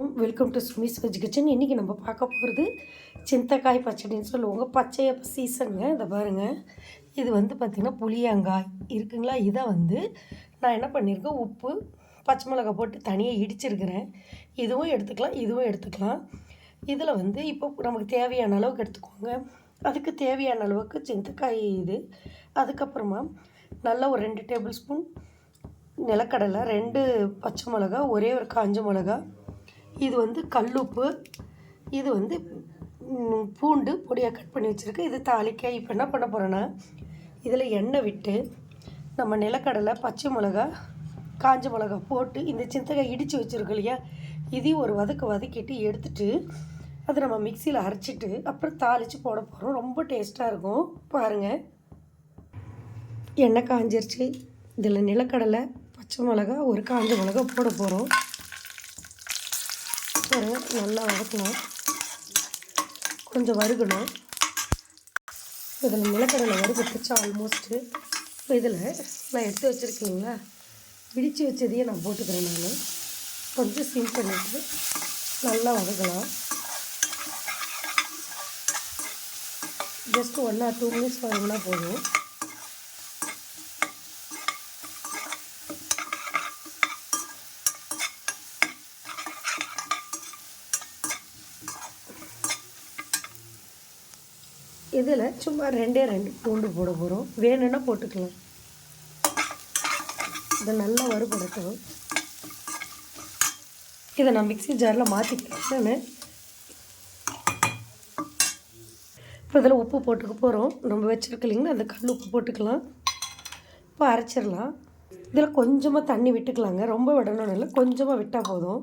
Welcome to Sumi's veg kitchen இன்றைக்கி நம்ம பார்க்க போகிறது சிந்தக்காய் பச்சடின்னு சொல்லுவாங்க பச்சையப்ப சீசனுங்க இதை பாருங்கள் இது வந்து பார்த்திங்கன்னா புளியங்காய். இருக்குங்களா? இதை வந்து நான் என்ன பண்ணியிருக்கேன் உப்பு பச்சை மிளகாய் போட்டு தனியாக இடிச்சிருக்கிறேன். இதுவும் எடுத்துக்கலாம் இதுவும் எடுத்துக்கலாம். இதில் வந்து இப்போ நமக்கு தேவையான அளவுக்கு எடுத்துக்கோங்க. அதுக்கு தேவையான அளவுக்கு சிந்தக்காய் இது. அதுக்கப்புறமா நல்லா ஒரு ரெண்டு டேபிள் ஸ்பூன் நிலக்கடலை ரெண்டு பச்சை மிளகா ஒரே ஒரு காஞ்ச மிளகா இது வந்து கல்லுப்பு இது வந்து பூண்டு பொடியாக கட் பண்ணி வச்சுருக்கேன் இது தாளிக்க இப்போ என்ன பண்ண போகிறேன்னா இதில் எண்ணெய் விட்டு நம்ம நிலக்கடலை பச்சை மிளகா காஞ்ச மிளகா போட்டு இந்த சிந்தக்காய் இடித்து வச்சுருக்கோம் இல்லையா? இதையும் ஒரு வதக்கு வதக்கிட்டு எடுத்துட்டு அதை நம்ம மிக்சியில் அரைச்சிட்டு அப்புறம் தாளித்து போட போகிறோம் ரொம்ப டேஸ்ட்டாக இருக்கும். பாருங்கள் எண்ணெய் காஞ்சிருச்சு. இதில் நிலக்கடலை பச்சை மிளகா ஒரு காஞ்ச மிளகா போட போகிறோம் பாருங்க நல்லா வதக்கணும் கொஞ்சம் வறுக்கணும். இதில் நிலக்கடலை வறுபட்டுச்சு ஆல்மோஸ்ட்டு இப்போ இதில் நான் எடுத்து வச்சுருக்கீங்களா இடித்து வச்சதையே நான் போட்டுக்கிறேன் நான். கொஞ்சம் சிம் பண்ணிவிட்டு நல்லா வதக்கலாம். Just one or two minutes வதங்கினா போதும். இதில் சும்மா ரெண்டே ரெண்டு பூண்டு போட போகிறோம். வேணும்னா போட்டுக்கலாம். இதை நல்லா வறுபடுத்தணும். இதை நான் மிக்சி ஜாரில் மாற்றிக்கிறேன் இப்போ இதில் உப்பு போட்டுக்க போகிறோம். நம்ம வச்சுருக்க இல்லைங்களா அந்த கல் உப்பு போட்டுக்கலாம். இப்போ அரைச்சிடலாம். இதில் கொஞ்சமாக தண்ணி விட்டுக்கலாங்க. ரொம்ப விடணும்னு இல்லை கொஞ்சமாக விட்டால் போதும்.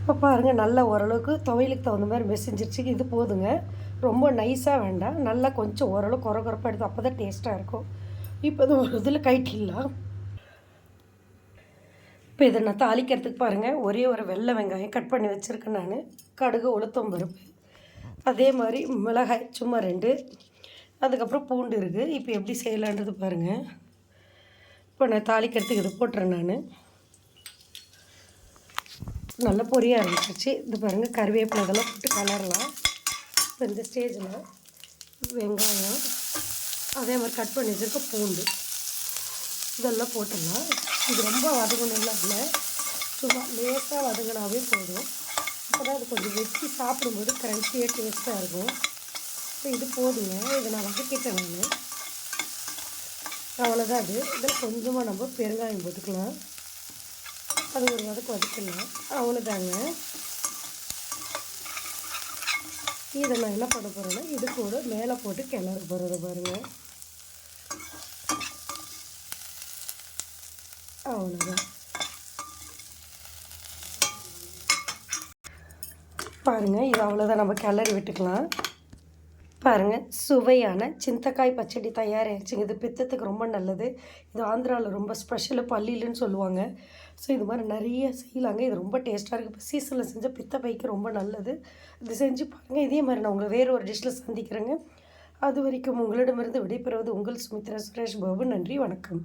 இப்போ பாருங்கள் நல்லா ஓரளவுக்கு துவையலுக்கு தகுந்த மாதிரி மெசஞ்சிருச்சு இது போதுங்க. ரொம்ப நைஸாக வேண்டாம். நல்லா கொஞ்சம் ஓரளவு குறை குறைப்பாக எடுத்து அப்போ தான் டேஸ்ட்டாக இருக்கும். இப்போ இது ஒரு இதில் கைட்டிடலாம் இப்போ இதை நான் தாளிக்கிறதுக்கு பாருங்கள் ஒரே ஒரு வெள்ளை வெங்காயம் கட் பண்ணி வச்சுருக்கேன் நான். கடுகு உளுத்தம் பருப்பு. அதே மாதிரி மிளகாய் சும்மா ரெண்டு. அதுக்கப்புறம் பூண்டு இருக்குது இப்போ எப்படி செய்யலான்றது பாருங்கள் இப்போ நான் தாளிக்கிறதுக்கு இதை போட்டுறேன் நான். நல்ல பொரிய இருந்துச்சு இது பாருங்கள் கருவேப்பிலை இதெல்லாம் போட்டு கலரலாம். இப்போ இந்த ஸ்டேஜில் வெங்காயம் அதே மாதிரி கட் பண்ணி வச்சுருக்க பூண்டு இதெல்லாம் போட்டுடலாம். இது ரொம்ப வதங்கணும்லாம் இல்லை சும்மா லேசாக வதங்கினாவே போதும். அப்போ தான் அது கொஞ்சம் வெட்டி சாப்பிடும்போது க்ரன்ச்சியாக டேஸ்ட்டாக இருக்கும். இப்போ இது போதுங்க. இதை நான் வதக்கிட்டேன் நான். அவ்வளோதான் அது. இதில் கொஞ்சமாக நம்ம பெருங்காயம் போட்டுக்கலாம். அது ஒரு வதக்கு வதக்கலாம் அவ்வளோதாங்க. இதை நான் என்ன பண்ண போகிறேன்னா இது கூட மேலே போட்டு கிளற போகிறது பாருங்கள் அவ்வளோதான் பாருங்கள் இது அவ்வளோதான் நம்ம கிளறி விட்டுக்கலாம். பாருங்கள் சுவையான சிந்தக்காய் பச்சடி தயாராகிடுச்சுங்க இது பித்தத்துக்கு ரொம்ப நல்லது. இது ஆந்திராவில் ரொம்ப ஸ்பெஷலு பள்ளியிலன்னு சொல்லுவாங்க. ஸோ இது மாதிரி நிறைய செய்யலாங்க. இது ரொம்ப டேஸ்ட்டாக இருக்குது இப்போ சீசனில் செஞ்ச பித்த பைக்கு ரொம்ப நல்லது. இது செஞ்சு பாருங்கள் இதே மாதிரி நான் உங்களை வேறு ஒரு டிஷ்ஷில் சந்திக்கிறேங்க. அது வரைக்கும் உங்களிடமிருந்து விடைபெறுவது உங்கள் சுமித்ரா சுரேஷ் பாபு. நன்றி வணக்கம்.